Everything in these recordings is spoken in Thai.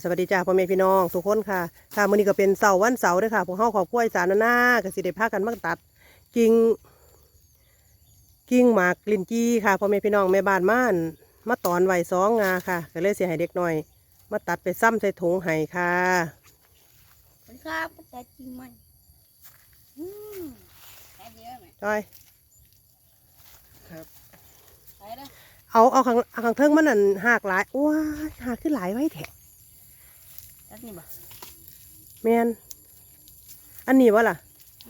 สวัสดีจ้าพ่อแม่พี่น้องทุกคนค่ะค่ะมื้อนี้ก็เป็นเสาร์วันเสาร์เด้อค่ะพวกเฮาขอบกล้วยสารนานาก็สิได้พากันมาตัด กิ่งกิ่งหมากลิ้นจี้ค่ะพ่อแม่พี่น้องแม่บ้านม่านมาตอนไว้สองงาค่ะก็เลยสิให้เด็กหน่อย มาตัดไปซ้ำใส่ถุงให้ค่ะสวัสดีครับภาษาจีนใหม่อืมแค่นี้ไหมจ้อยไปเลยเอาเอาข้างเอาข้างเทิงมันนั่นหากหลายว้ายหากขึ้นหลายไว้แท้ จักนี่บ่แม่นอันนี้บ่ล่ะ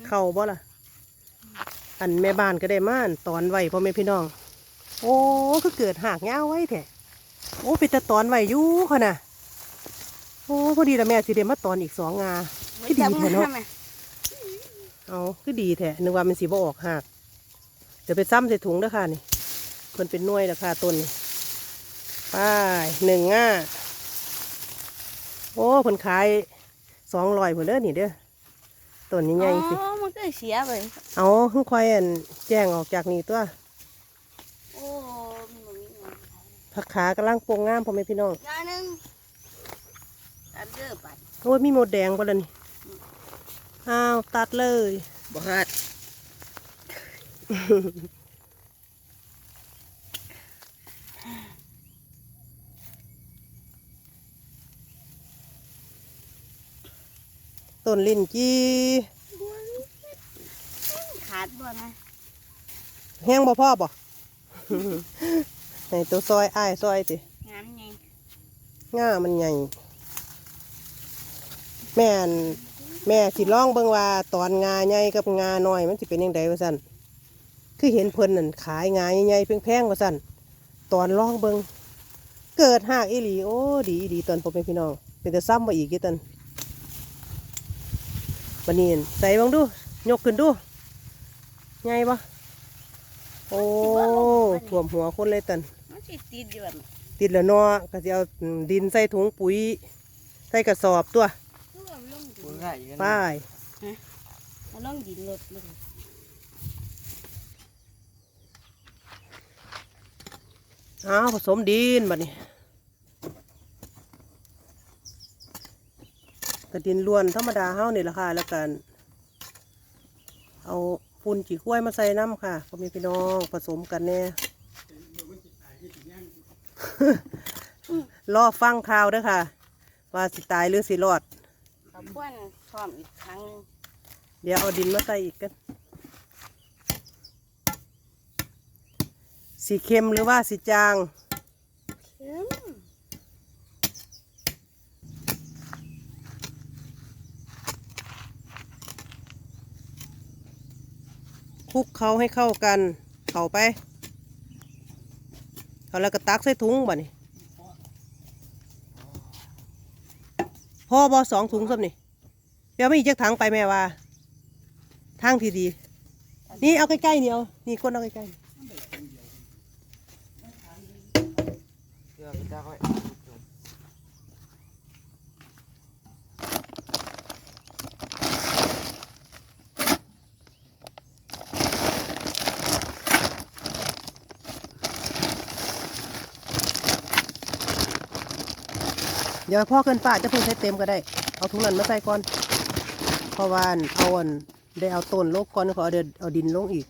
เข้าบ่ล่ะ อันแม่บ้านก็ได้มาอั่นตอนไว้พ่อแม่พี่น้อง โอ้ก็เกิดหากยาวไว้แท้โอ้เป็นแต่ตอนไว้อยู่ค่ะน่ะโอ้พอดีละแม่สิได้มาตอนอีกสองงาที่ดีแท้เนอะไหมเอาคือดีแท้นึกว่ามันสีบ่ออกหากเดี๋ยวไปซ้ำใส่ถุงเด้อค่ะนี่เพิ่นเป็นหน่วยราคาต้นนี่ไปหนึ่งง่า โอ้เพิ่นขายสองร้อยเพิ่นเด้อนี่เด้อต้นนี้ใหญ่สิอ๋อมันก็เสียไปเอาเพิ่งค่อยอันแจ้งออกจากนี่ตัวโอ้มันบ่มีเงินผักขากำลังโปร่งงามพ่อแม่พี่น้องยาหนึ่งตัดเด้อปัดโอ้ยมีหมดแดงปะล่ะนี่อ้าวตัดเลยบ่ฮัด ต้นลิ้นจีขาดบ่นะแห้งบ่พ่อบ่ในตัวซอยอ้ายซอยติงามไงง่ามันใหญ่ แม่นแม่สิลองเบิ่งว่าตอนงาใหญ่กับงาน้อยมันสิเป็นยังไงว่าซั่นคือเห็นเพิ่นนั่นขายงาใหญ่ๆแพงๆว่าซั่นตอนลองเบิ่งเกิดหากอีหลีโอ้ดีดีตอนผมเป็นพี่น้อง เป็นแต่ซ้ำมาอีกกี่ตอน บันนี้ใส่เบังดู ยกขึ้นดูใหญ่ปะโอ้ท่วมหัวคนเลยตันมันสิติดอยู่แบบติดแล้วเนาะก็จะเอาดินใส่ถุงปุ๋ย ใส่กระสอบตัวคือว่าลงดิพูดนง่ายอยู่กันป้ายเอาลงดินลดลงอ้าวผสมดินบัดนี้ กระดินล้วนธรรมดาเฮานี่แหละค่ะ แล้วกัน เอาปูนจีกล้วยมาใส่น้ำค่ะพ่อแม่พี่น้องผสมกันแน่รอฟังข่าวเด้อค่ะ ว่าสิตายหรือสิรอดขอบคุณพร้อมอีกครั้งหนึงเดี๋ยวเอาดินมาใส่อีกกันสีเข้มหรือว่าสีจาง เข้ม คลุก เขาให้เข้ากัน เข้าไปเอาแล้วก็ตักใส่ถุงบ่นี่พ่อบอสองถุงซ้ำนี่เดี๋ยวไม่อีกจักถังไปแม่ว่าทางที่ดี นี่เอาใกล้ๆนี่เอานี่คนเอาใกล้เชื่อพี่ตาค่อยๆ ดี๋ยวพ่อเกินป้าจะเพิ่งใส่เต็มก็ได้ เอาถุงนั้นมาใส่ก่อนเพราะว่านเอาอันได้เอาต้นลงก่อนเขาเอาเดเอาดินลงอีก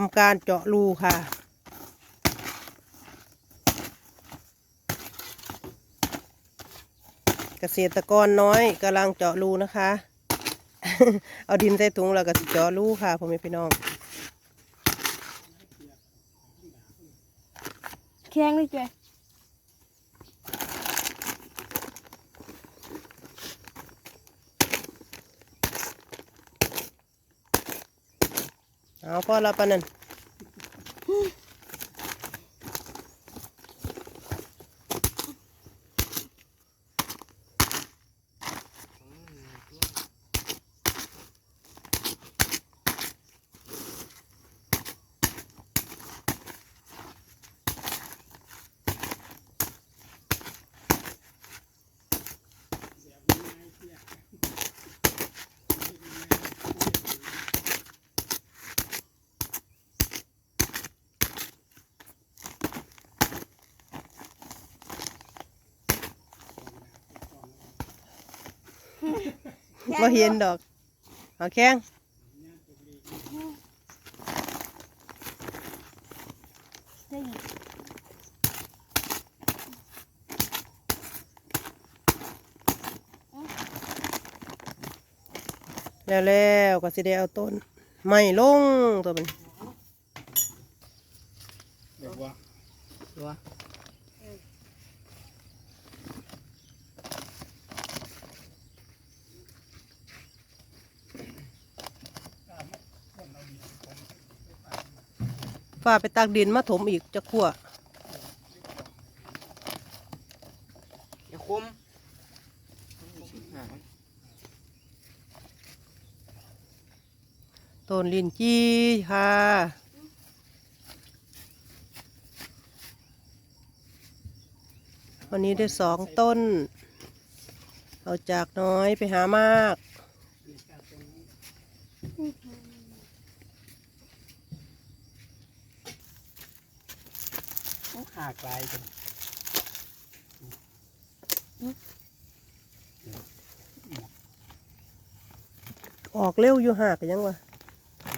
ทำการเจาะรูค่ะ เกษตรกรน้อยกำลังเจาะรูนะคะ เอาดินใส่ถุงแล้วก็เจาะรูค่ะพ่อแม่พี่น้องแข็งเลยจ้ะ เอาพ่ บ่เห็นดอกเอาแข้งได้ยินแล้วแล้วก็สิได้เอาต้นไม่ลงตัวมันเดี๋ยวว่า ตัวฝ้าไปตักดินมาถมอีกจะขั่วอย่าคมต้นลินจี้ค่ะวันนี้ได้สองต้น เอาจากน้อยไปหามาก หากลายกันออกเร็วอยู่หากยังวะ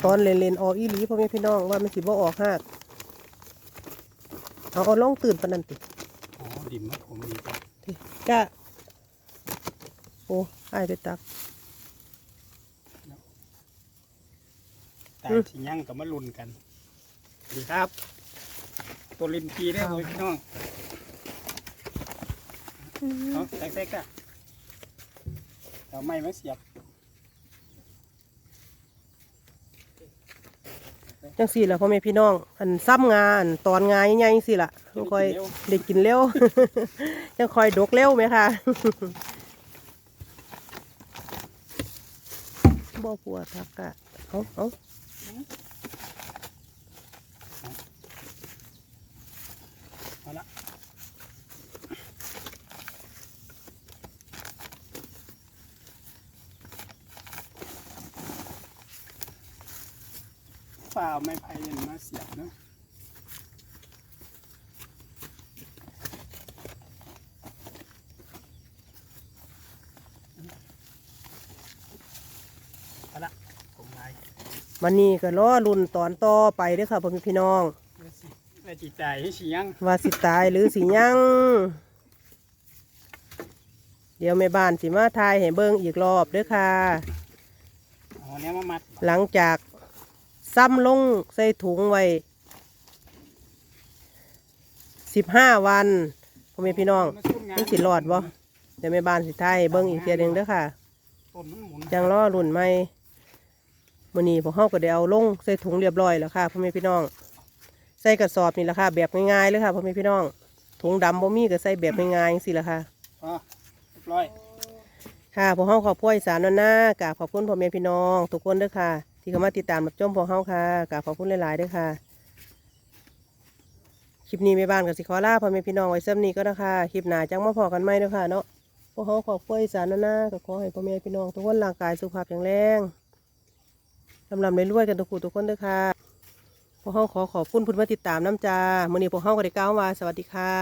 ตอนเล่นๆออกอีหลีพ่อแม่พี่น้องว่ามันสิบ่ออกหากเอาเอาล่องตื่นปานนันติอ๋อดินมันผมดีกว่าที่จ้าโอ้ไอ้ายไปตักตายที่ยั่งกับมาลุนกันดีครับ ตัวลินกีได้เลยพี่น้องเอาแตกๆอะเอาไม้มาเสียบจังสี่แหละพ่อแม่พี่น้อง อันซ้ำงานตอนงานใหญ่ๆสิล่ะต้องคอยได้กินเร็วยังคอยดกเร็วไหมคะบ่ปวดทักกะเอาเอาเอา ฝ่าเอาไม้ไผ่เนี่ยมาเสียบเนาะเอาละผมไล่วันนี้ก็รอรุ่นตอนต่อไปเด้อค่ะพ่อแม่พี่น้องเมื่อสิเมื่อจิตใจให้เฉียงว่าสิตายหรือสิยัง เดี๋ยวแม่บ้านสิมาทายให้เบิ่งอีกรอบเด้อค่ะ เอาเนี้ยมามัด หลังจาก ซ้ำลงใส่ถุงไว้สิบห้าวันพ่อแม่พี่น้องาช่วยงามันสิรอดบ่เดี๋ยวแม่บ้านสิทายให้เบิ่งอีกเทียหนึงเด้อค่ะต้นมันหมุนจังล้อรุ่นใหม่มื้อนี้พวกเฮาก็ได้เอาลงใส่ถุงเรียบร้อยแล้วค่ะพ่อแม่พี่น้อง ใส่กระสอบนี่แหละค่ะ แบบง่ายๆเลยค่ะพ่อแม่พี่น้อง ถุงดำบ่มีก็ใส่แบบง่ายๆจังซี่ล่ะค่ะพอเรียบร้อยค่ะพวกเฮาขอบคุณอีสานนนากราบขอบคุณพ่อแม่พี่น้อง ทุกคนเด้อค่ะ ที่เข้ามาติดตามรับชมพวกเฮาค่ะกราบขอบคุณหลายๆเด้อค่ะ คลิปนี้แม่บ้านกับสิขอลาพ่อแม่พี่น้องไว้เส้นี้ก็นะคะคลิปหน้าจังมาพอกันไหมเด้อค่ะเนาะพวกเฮาขอบคุณอีสานนนาก็ขอให้พ่อแม่พี่น้องทุกคนร่างกายสุขภาพแข็งแรงลำลำรวยกันทุกคู่ทุกคนเด้อค่ะพวกเฮาขอขอบคุณผู้ที่มาติดตามน้ำจ้ามื้อนี้พวกเฮาก็ได้กล่าวว่าสวัสดีค่ะ